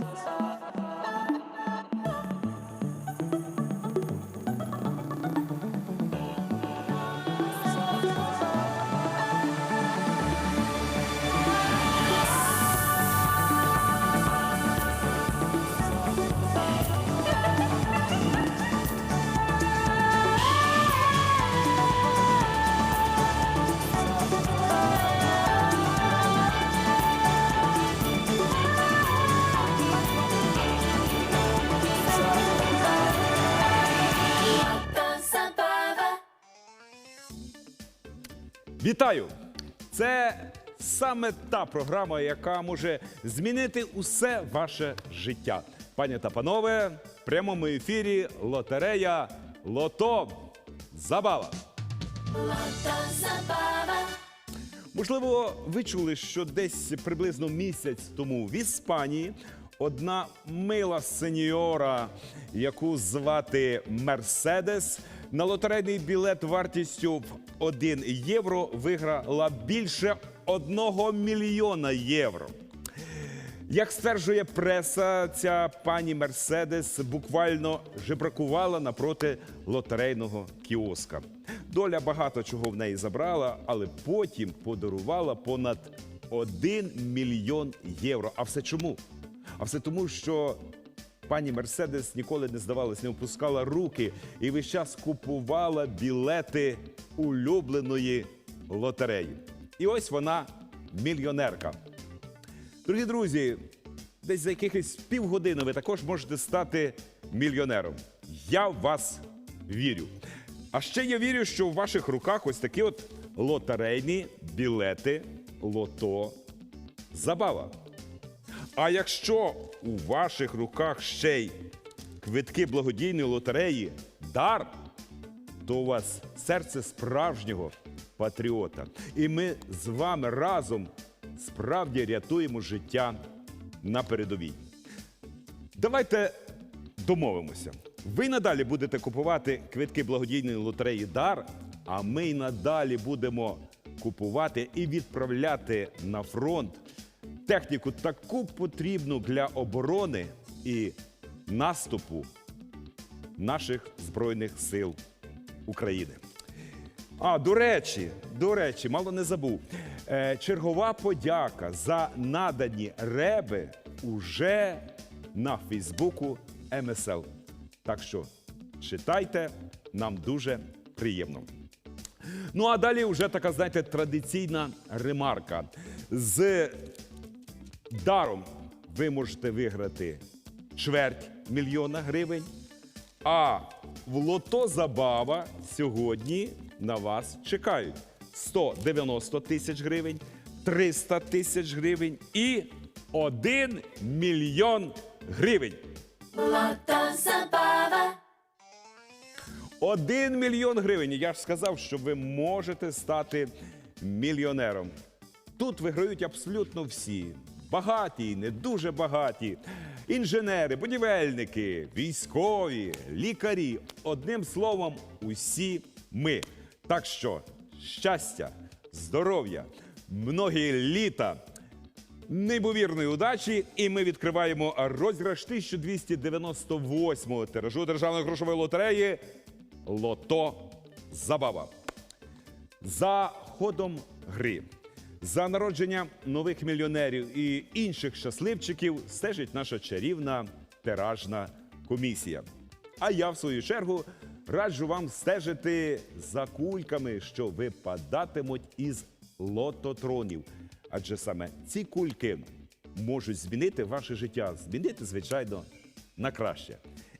Uh, uh, uh. Вітаю! Це саме та програма, яка може змінити усе ваше життя. Пані та панове, в прямому ефірі лотерея Лото Забава. Можливо, ви чули, що десь приблизно місяць тому в Іспанії одна мила сеньора, яку звати Мерседес, на лотерейний білет вартістю в 1 євро виграла більше 1 мільйона євро. Як стверджує преса, ця пані Мерседес буквально жебракувала напроти лотерейного кіоска. Доля багато чого в неї забрала, але потім подарувала понад 1 мільйон євро. А все чому? А все тому, що пані Мерседес ніколи не здавалась, не опускала руки і весь час купувала білети улюбленої лотереї. І ось вона мільйонерка. Дорогі друзі, десь за якихось півгодини ви також можете стати мільйонером. Я в вас вірю. А ще я вірю, що в ваших руках ось такі от лотерейні білети лото забава. А якщо у ваших руках ще й квитки благодійної лотереї дар, то у вас серце справжнього патріота. І ми з вами разом справді рятуємо життя на передовій. Давайте домовимося. Ви надалі будете купувати квитки благодійної лотереї Дар, а ми й надалі будемо купувати і відправляти на фронт техніку таку потрібну для оборони і наступу наших збройних сил України. А, до речі, до речі, мало не забув. Е, чергова подяка за надані реби уже на Фейсбуку МСЛ. Так що читайте, нам дуже приємно. Ну а далі вже така, знаєте, традиційна ремарка. З даром ви можете виграти чверть мільйона гривень. А в лото забава сьогодні на вас чекають 190 тисяч гривень, 300 тисяч гривень і 1 мільйон гривень. Один мільйон гривень. Я ж сказав, що ви можете стати мільйонером. Тут виграють абсолютно всі. Багаті, не дуже багаті, інженери, будівельники, військові, лікарі. Одним словом, усі ми. Так що щастя, здоров'я, многі літа, неймовірної удачі, і ми відкриваємо розіграш 1298-го тиражу державної грошової лотереї Лото Забава. За ходом гри, за народження нових мільйонерів і інших щасливчиків стежить наша чарівна тиражна комісія. А я, в свою чергу, раджу вам стежити за кульками, що випадатимуть із лототронів. Адже саме ці кульки можуть змінити ваше життя, змінити, звичайно, на краще.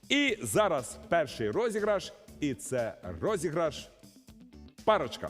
І зараз перший розіграш, і це розіграш парочка.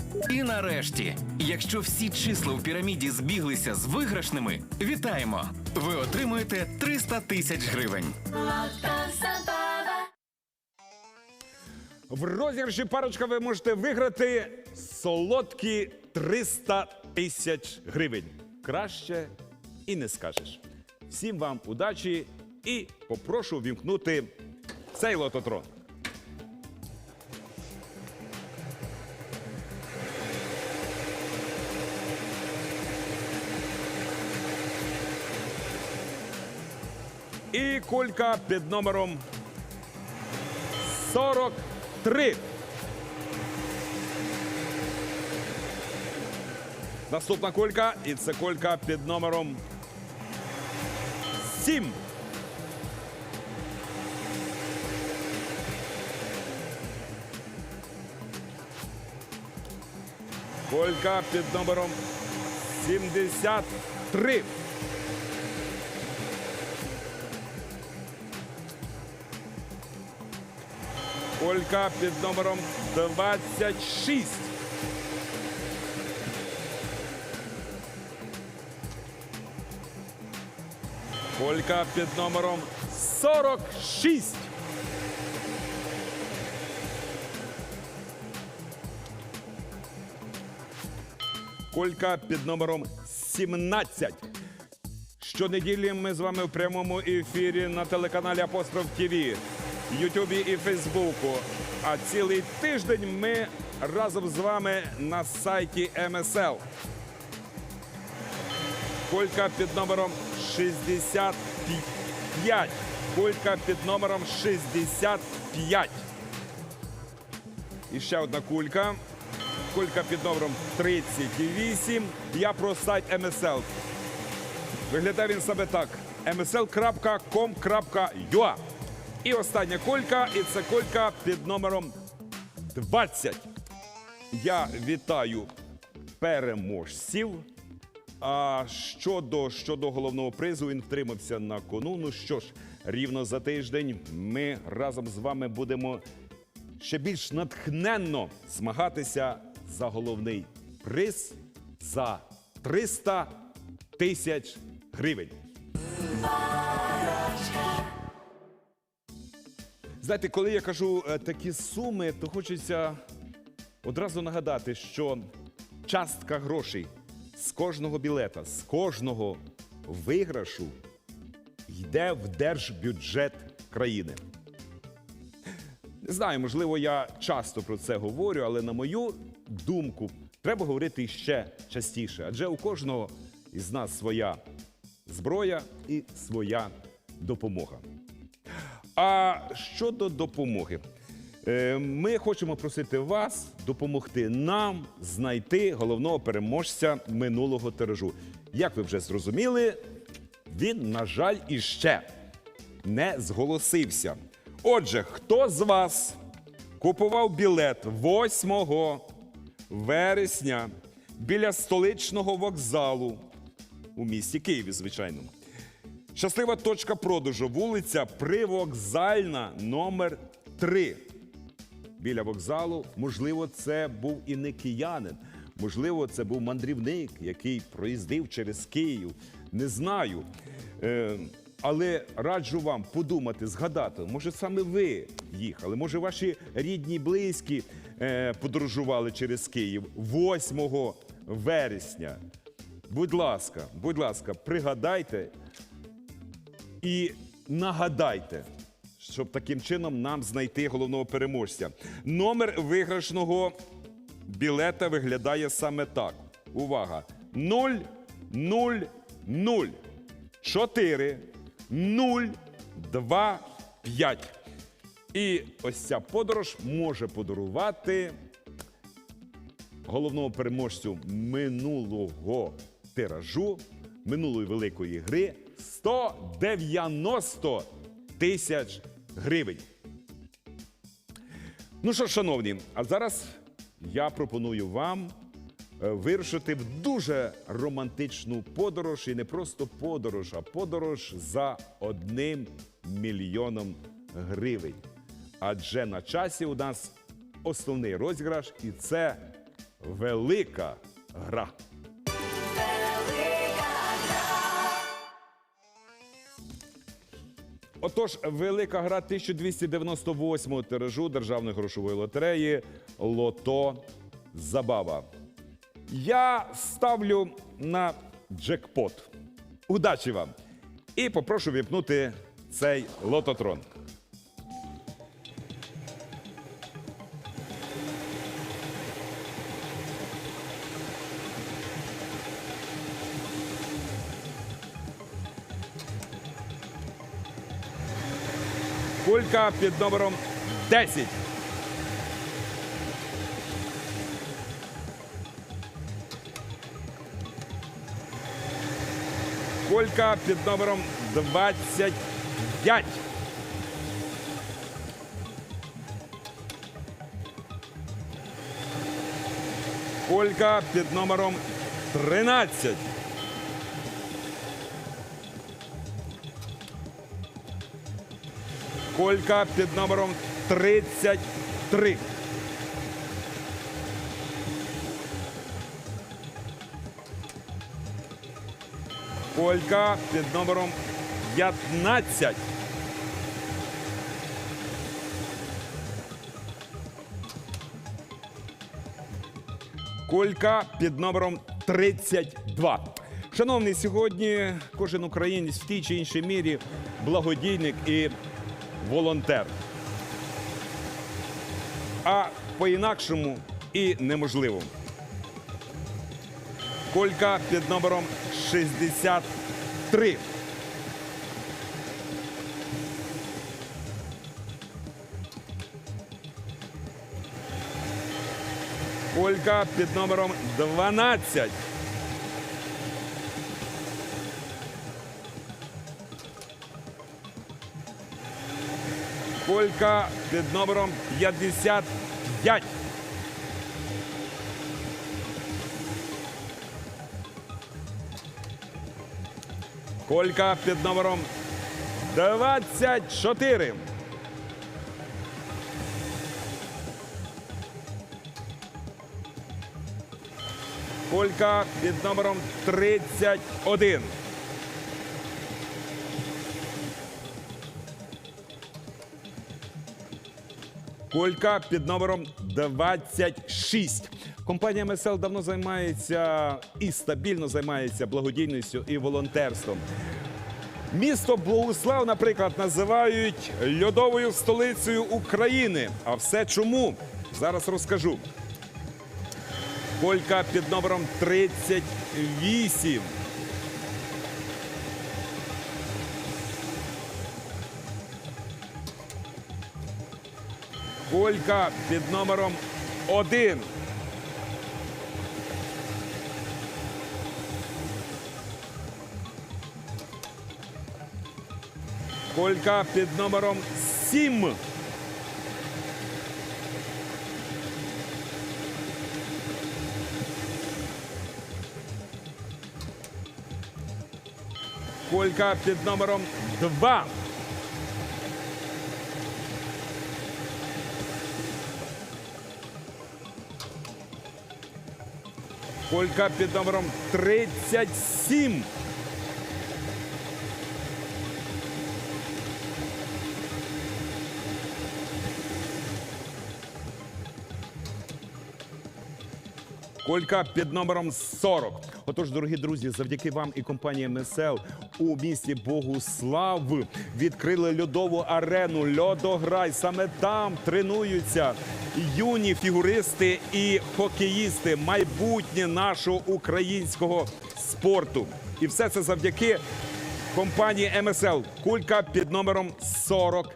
І нарешті, якщо всі числа у піраміді збіглися з виграшними, вітаємо! Ви отримуєте 300 тисяч гривень. В розіграші парочка ви можете виграти солодкі 300 тисяч гривень. Краще і не скажеш. Всім вам удачі і попрошу вімкнути цей лототрон. І кулька під номером 43. Наступна кулька, і це кулька під номером 7. Кулька під номером 73. Колька під номером 26. Колька під номером 46. Колька під номером 17. Щонеділі ми з вами в прямому ефірі на телеканалі Апостроф ТВ, Ютубі і Фейсбуку. А цілий тиждень ми разом з вами на сайті МСЛ. Колька під номером 65. Колька під номером 65. І ще одна кулька. Кулька під номером 38. Я про сайт МСЛ. Виглядає він саме так: msl.com.ua. І остання колька, і це колька під номером 20. Я вітаю переможців. А щодо, щодо головного призу, він втримався на кону. Ну що ж, рівно за тиждень ми разом з вами будемо ще більш натхненно змагатися за головний приз за 300 тисяч гривень. Знаєте, коли я кажу е, такі суми, то хочеться одразу нагадати, що частка грошей з кожного білета, з кожного виграшу йде в держбюджет країни. Не знаю, можливо, я часто про це говорю, але на мою думку, треба говорити ще частіше, адже у кожного із нас своя зброя і своя допомога. А щодо допомоги, Е, ми хочемо просити вас допомогти нам знайти головного переможця минулого тиражу. Як ви вже зрозуміли, він, на жаль, іще не зголосився. Отже, хто з вас купував білет 8 вересня біля столичного вокзалу у місті Києві, звичайно. Щаслива точка продажу, вулиця Привокзальна, номер 3. Біля вокзалу, можливо, це був і не киянин, можливо, це був мандрівник, який проїздив через Київ. Не знаю. Е, але раджу вам подумати, згадати, може саме ви їхали, може ваші рідні, близькі е, подорожували через Київ 8 вересня. Будь ласка, будь ласка, пригадайте і нагадайте, щоб таким чином нам знайти головного переможця. Номер виграшного білета виглядає саме так. Увага! 0 0 0 4 0 2 5. І ось ця подорож може подарувати головному переможцю минулого тиражу минулої великої гри 190 тисяч гривень. Ну що, шановні, а зараз я пропоную вам е, вирушити в дуже романтичну подорож, і не просто подорож, а подорож за одним мільйоном гривень. Адже на часі у нас основний розіграш, і це велика гра. Отож, велика гра 1298 тиражу Державної грошової лотереї Лото Забава. Я ставлю на джекпот. Удачі вам! І попрошу віпнути цей лототрон. Кулька під номером 10. Кулька під номером 25. Кулька під номером 13. Колька під номером 33. Колька під номером 15. Колька під номером 32. Шановний, сьогодні кожен українець в тій чи іншій мірі благодійник і волонтер. А по-інакшому і неможливо. Колька під номером 63. Колька під номером 12. Колька під номером 55. Колька під номером 24. Колька під номером 31. Колька під номером 26. Компанія МСЛ давно займається і стабільно займається благодійністю і волонтерством. Місто Богуслав, наприклад, називають льодовою столицею України. А все чому? Зараз розкажу. Колька під номером 38. Колька під номером 1. Колька під номером 7. Колька під номером 2. Колька під номером 37. Колька під номером 40. Отож, дорогі друзі, завдяки вам і компанії МСЛ у місті Богуслав відкрили льодову арену Льодограй. Саме там тренуються юні фігуристи і хокеїсти, майбутнє нашого українського спорту. І все це завдяки компанії МСЛ. Кулька під номером 40.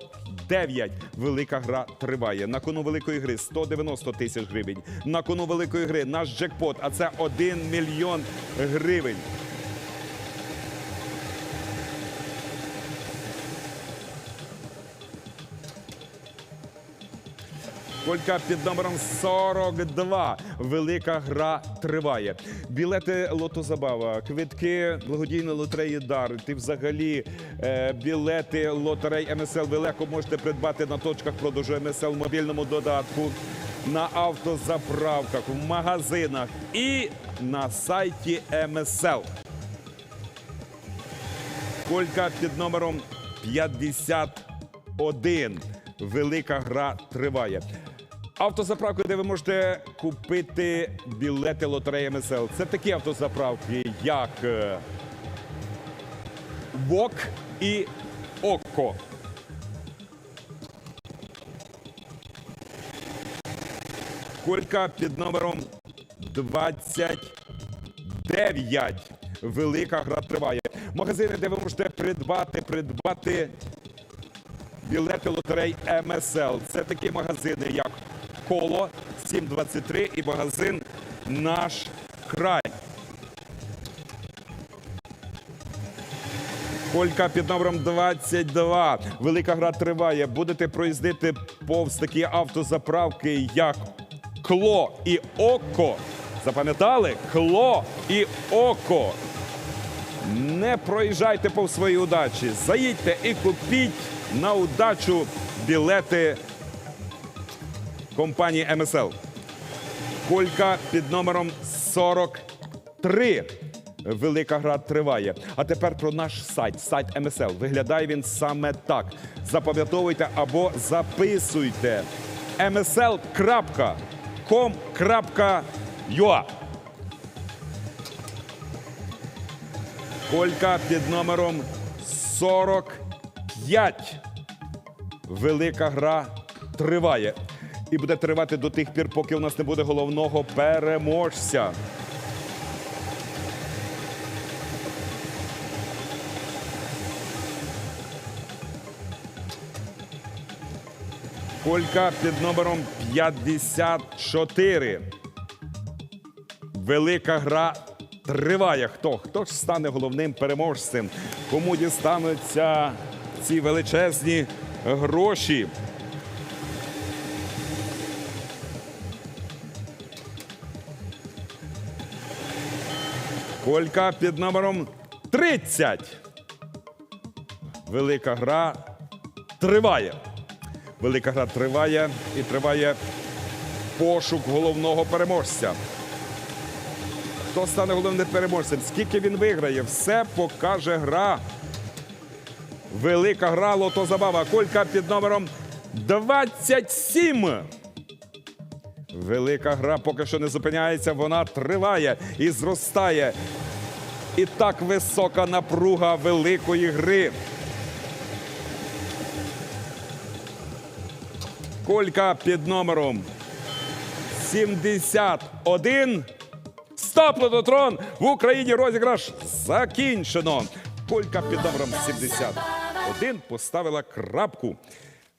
9. Велика гра триває. На кону великої гри 190 тисяч гривень. На кону великої гри наш джекпот, а це 1 мільйон гривень. Колька під номером 42. Велика гра триває. Білети лотозабава, квитки благодійної лотереї Дар. Ти взагалі е, білети лотерей МСЛ ви легко можете придбати на точках продажу МСЛ в мобільному додатку, на автозаправках, в магазинах і на сайті МСЛ. Колька під номером 51. Велика гра триває. Автозаправка, де ви можете купити білети лотереї МСЛ. Це такі автозаправки, як е, ВОК і ОККО. Колька під номером 29. Велика гра триває. Магазини, де ви можете придбати, придбати білети лотерей МСЛ. Це такі магазини, як Коло 723 і магазин Наш край. Колька під номером 22. Велика гра триває. Будете проїздити повз такі автозаправки, як Кло і Око. Запам'ятали? Кло і Око. Не проїжджайте повз свої удачі. Заїдьте і купіть на удачу білети компанії МСЛ. Колька під номером 43. Велика гра триває. А тепер про наш сайт, сайт МСЛ. Виглядає він саме так. Запам'ятовуйте або записуйте msl.com.ua Колька під номером 45. Велика гра триває. І буде тривати до тих пір, поки у нас не буде головного переможця. Колька під номером 54. Велика гра триває. Хто? Хто ж стане головним переможцем? Кому дістануться ці величезні гроші? Колька під номером 30. Велика гра триває. Велика гра триває і триває пошук головного переможця. Хто стане головним переможцем? Скільки він виграє? Все покаже гра. Велика гра лотозабава. Колька під номером 27. Велика гра поки що не зупиняється, вона триває і зростає. І так висока напруга великої гри. Колька під номером 71. Стоп, лототрон! В Україні розіграш закінчено. Колька під номером 71 поставила крапку.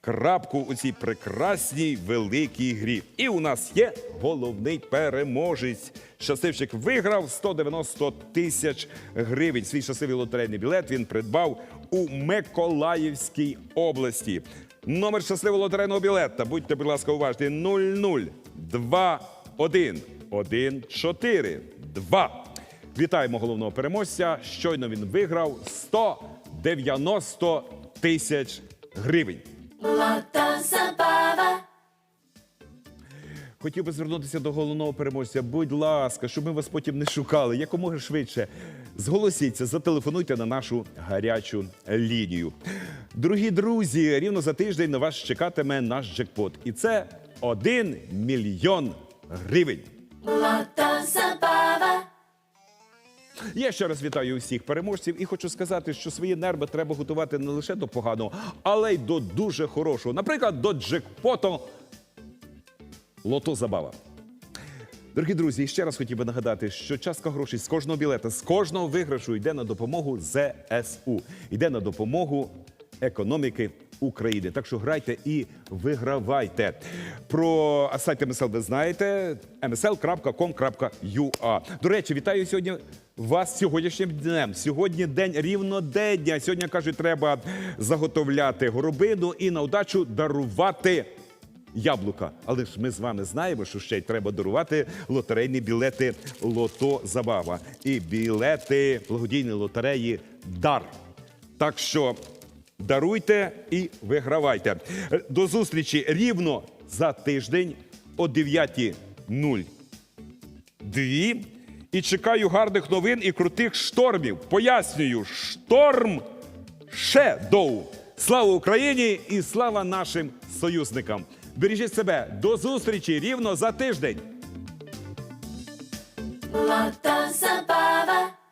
Крапку у цій прекрасній великій грі. І у нас є головний переможець. Щасливчик виграв 190 тисяч гривень. Свій щасливий лотерейний білет він придбав у Миколаївській області. Номер щасливого лотерейного білета. Будьте, будь ласка, уважні 0021 14 Вітаємо головного переможця. Щойно він виграв 190 тисяч гривень. Хотів би звернутися до головного переможця. Будь ласка, щоб ми вас потім не шукали, якомога швидше. Зголосіться, зателефонуйте на нашу гарячу лінію. Дорогі друзі, рівно за тиждень на вас чекатиме наш джекпот. І це 1 мільйон гривень. Я ще раз вітаю усіх переможців і хочу сказати, що свої нерви треба готувати не лише до поганого, але й до дуже хорошого. Наприклад, до джекпоту Лото Забава. Дорогі друзі, ще раз хотів би нагадати, що частка грошей з кожного білета, з кожного виграшу йде на допомогу ЗСУ, йде на допомогу економіки України. Так що грайте і вигравайте. Про сайт МСЛ ви знаєте msl.com.ua. До речі, вітаю сьогодні вас сьогоднішнім днем. Сьогодні день рівнодення. Сьогодні кажуть, треба заготовляти горобину і на удачу дарувати яблука. Але ж ми з вами знаємо, що ще й треба дарувати лотерейні білети Лото Забава і білети благодійної лотереї Дар. Так що даруйте і вигравайте. Е, До зустрічі рівно за тиждень о 9.00 дві. І чекаю гарних новин і крутих штормів. Пояснюю, шторм Шедоу. Слава Україні і слава нашим союзникам! Бережіть себе до зустрічі рівно за тиждень. Lata Sabah.